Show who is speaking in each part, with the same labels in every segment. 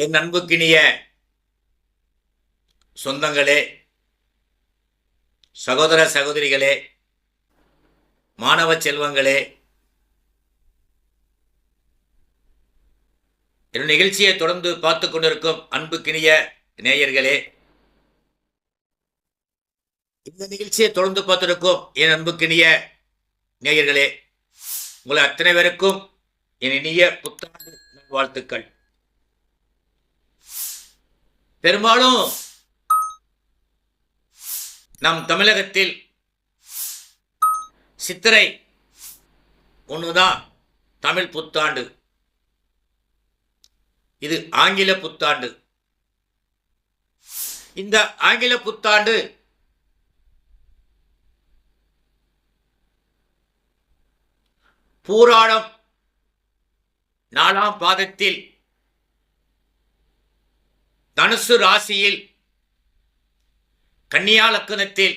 Speaker 1: என் அன்புக்கினிய சொந்தங்களே சகோதர சகோதரிகளே மாணவ செல்வங்களே என் நிகழ்ச்சியை தொடர்ந்து பார்த்து கொண்டிருக்கும் அன்புக்கினிய நேயர்களே இந்த நிகழ்ச்சியை தொடர்ந்து பார்த்திருக்கும் என் அன்புக்கினிய நேயர்களே உங்களை அத்தனை பேருக்கும் என் இனிய புத்தாண்டு வாழ்த்துக்கள் பெரும்பாலும் நம் தமிழகத்தில் சித்திரை ஒண்ணுதான் தமிழ் புத்தாண்டு. இது ஆங்கில புத்தாண்டு. இந்த ஆங்கில புத்தாண்டு பூராடம் நாலாம் பாதத்தில் தனுசு ராசியில் கன்னியா லக்கணத்தில்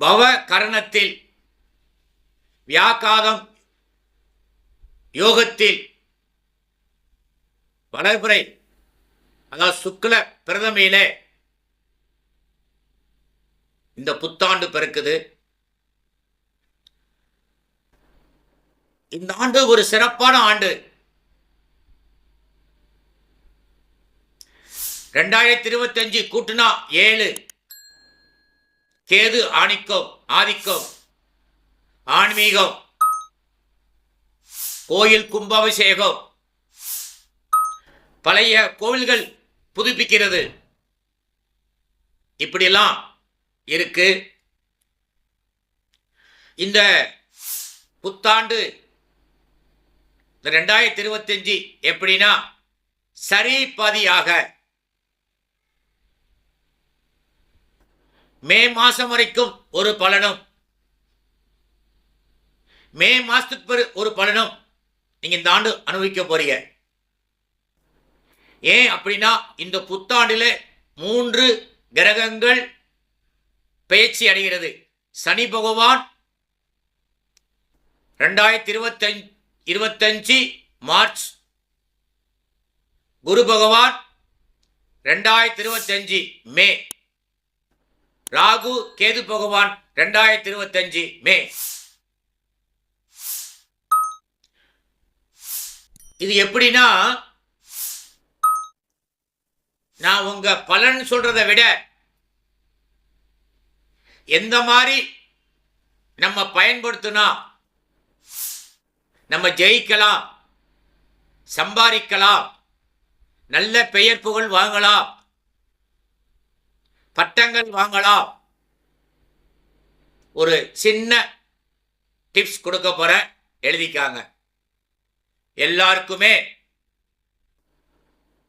Speaker 1: பவ கரணத்தில் வியாக்காதம் யோகத்தில் வளர்பிறை அதாவது சுக்ல பிரதமையிலே இந்த புத்தாண்டு பிறக்குது. இந்த ஆண்டு ஒரு சிறப்பான ஆண்டு. ரெண்டாயிரத்தி இருபத்தஞ்சு கூட்டுனா ஏழு. கேது ஆணிக்கம் ஆதிக்கம் ஆன்மீகம். கோயில் கும்பாபிஷேகம். பழைய கோவில்கள் புதுப்பிக்கிறது. இப்படிலாம் இருக்கு. இந்த புத்தாண்டு இந்த ரெண்டாயிரத்தி இருபத்தஞ்சு எப்படின்னா சரி பாதியாக மே மாசம் வரைக்கும் ஒரு பலனும். மே மாசத்துக்கு பிறகு ஒரு பலனும் நீங்க இந்த ஆண்டு அனுபவிக்க போறீங்க. ஏன் அப்படின்னா இந்த புத்தாண்டில் மூன்று கிரகங்கள் பயிற்சி அடைகிறது. சனி பகவான் ரெண்டாயிரத்தி இருபத்தஞ்சு இருபத்தஞ்சு மார்ச். குரு பகவான் ரெண்டாயிரத்தி இருபத்தஞ்சு மே. ராகு கேது பகவான் ரெண்டாயிரத்தி இருபத்தஞ்சு மே. இது எப்படின்னா நான் உங்க பலன் சொல்றதை விட எந்த மாதிரி நம்ம பயன்படுத்தினா நம்ம ஜெயிக்கலாம் சம்பாதிக்கலாம் நல்ல பெயர் புகழ் வாங்கலாம் பட்டங்கள் வாங்கலாம். ஒரு சின்ன டிப்ஸ் கொடுக்க போற எழுதிக்காங்க. எல்லாருக்குமே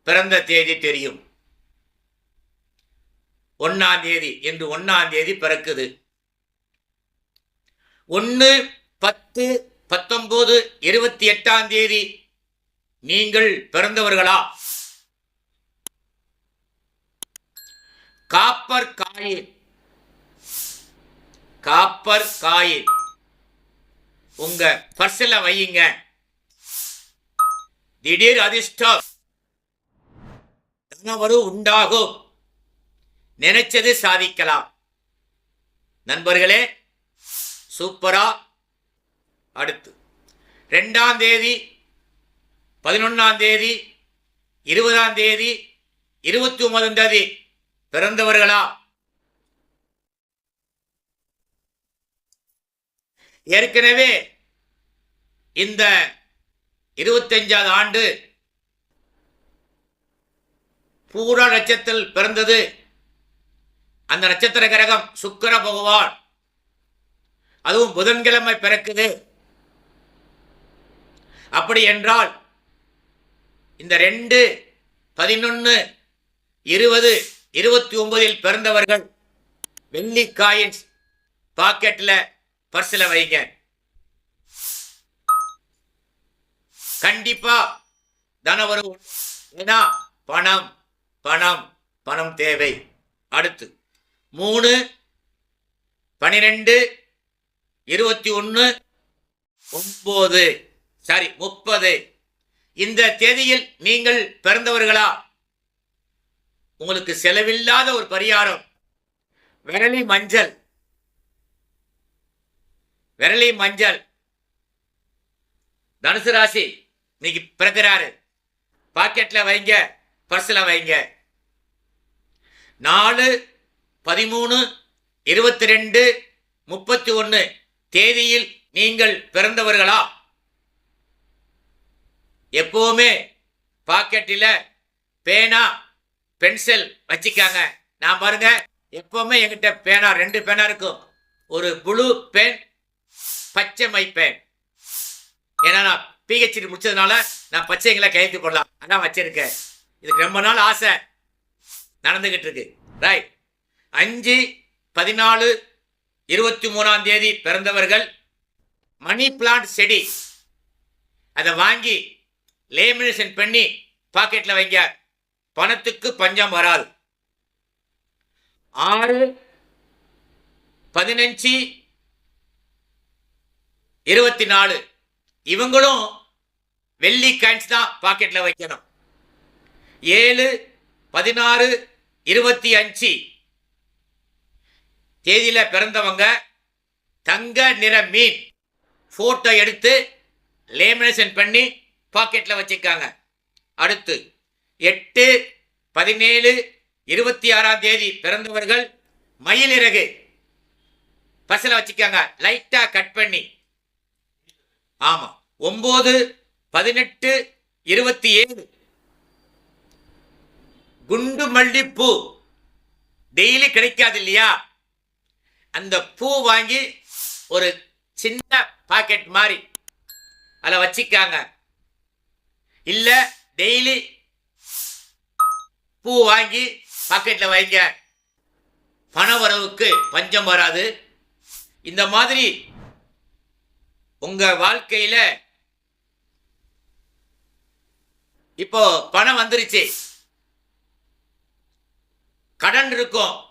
Speaker 1: பிறந்த தேதி தெரியும். ஒன்னாம் தேதி என்று ஒன்னாம் தேதி பிறக்குது. ஒன்று பத்து பத்தொன்பது இருபத்தி எட்டாம் தேதி நீங்கள் பிறந்தவர்களா? காப்பர் காயில் காப்பர் காயில் உங்க பர்சில் வையுங்க. திடீர் அதிர்ஷ்டம். தனவரு உண்டாகும். நினைச்சது சாதிக்கலாம். நண்பர்களே சூப்பரா? அடுத்து. ரெண்டாம் தேதி பதினொன்னாம் தேதி இருபதாம் தேதி இருபத்தி ஒன்பதாம் தேதி. பிறந்தவர்களா? ஏற்கனவே இந்த இருபத்தஞ்சாவது ஆண்டு பூரா நட்சத்திரத்தில் பிறந்தது. அந்த நட்சத்திர கிரகம் சுக்கர பகவான். அதுவும் புதன்கிழமை பிறக்குது. அப்படி என்றால் இந்த ரெண்டு பதினொன்று இருபது இருபத்தி ஒன்பதில் பிறந்தவர்கள் வெள்ளி காயின்ஸ் பாக்கெட்ல பர்சில் வைங்க. கண்டிப்பா தனவரு ஏன்னா பணம் பணம் பணம் தேவை. அடுத்து மூணு பனிரெண்டு இருபத்தி ஒன்று ஒன்பது. சாரி முப்பது. இந்த தேதியில் நீங்கள் பிறந்தவர்களா? உங்களுக்கு செலவில்லாத ஒரு பரிகாரம். விரலி மஞ்சள். விரலி மஞ்சள். தனுசு ராசி இன்னைக்கு பிறக்கிறாரு. பாக்கெட்ல வைங்க பர்ஸில் வைங்க. நாலு பதிமூணு இருபத்தி ரெண்டு முப்பத்தி ஒன்று தேதியில் நீங்கள் பிறந்தவர்களா? எப்பவுமே பாக்கெட்டில் பேனா பென்சில் வச்சுக்காங்க. நான் பாருங்க எப்பவுமே என்கிட்ட பேனா ரெண்டு பேனா இருக்கும். ஒரு ப்ளூ பென் பச்சை மை பென். ஏன்னா நான் பிஹெச்டி முடிச்சதுனால நான் பச்சைங்களை கையெழுத்து போடலாம். அதான் வச்சிருக்கேன். இதுக்கு ரொம்ப நாள் ஆசை. நடந்துகிட்டு இருக்கு. ரைட் அஞ்சு பதினாலு இருபத்தி மூணாம் தேதி பிறந்தவர்கள் மணி பிளான்ட் செடி. அதை வாங்கி லேமினேஷன் பண்ணி பாக்கெட்டில் வைங்க. பணத்துக்கு பஞ்சம் வராது. ஆறு பதினஞ்சு இருபத்தி நாலு இவங்களும் வெள்ளி காயின்ஸ் தான் பாக்கெட்டில் வைக்கணும். ஏழு பதினாறு இருபத்தி அஞ்சு தேதியில் பிறந்தவங்க தங்க நிற மீன் ஃபோட்டோ எடுத்து லேமினேஷன் பண்ணி பாக்கெட்டில் வச்சுருக்காங்க அடுத்து எட்டு பதினேழு இருபத்தி ஆறாம் தேதி பிறந்தவர்கள் மயிலிறகு பஸ்ஸில் வச்சுக்காங்க. லைட்டாக கட் பண்ணி. ஆமாம் ஒம்பது பதினெட்டு இருபத்தி ஏழு குண்டு மல்லிப்பூ. டெய்லி கிடைக்காது இல்லையா? அந்த பூ வாங்கி ஒரு சின்ன பாக்கெட் மாதிரி. அதில் வச்சிக்காங்க. இல்லை டெய்லி பூ வாங்கி பாக்கெட்டில் வைங்க. பண வரவுக்கு பஞ்சம் வராது. இந்த மாதிரி உங்க வாழ்க்கையில இப்போ பணம் வந்துருச்சு. கடன் இருக்கும்.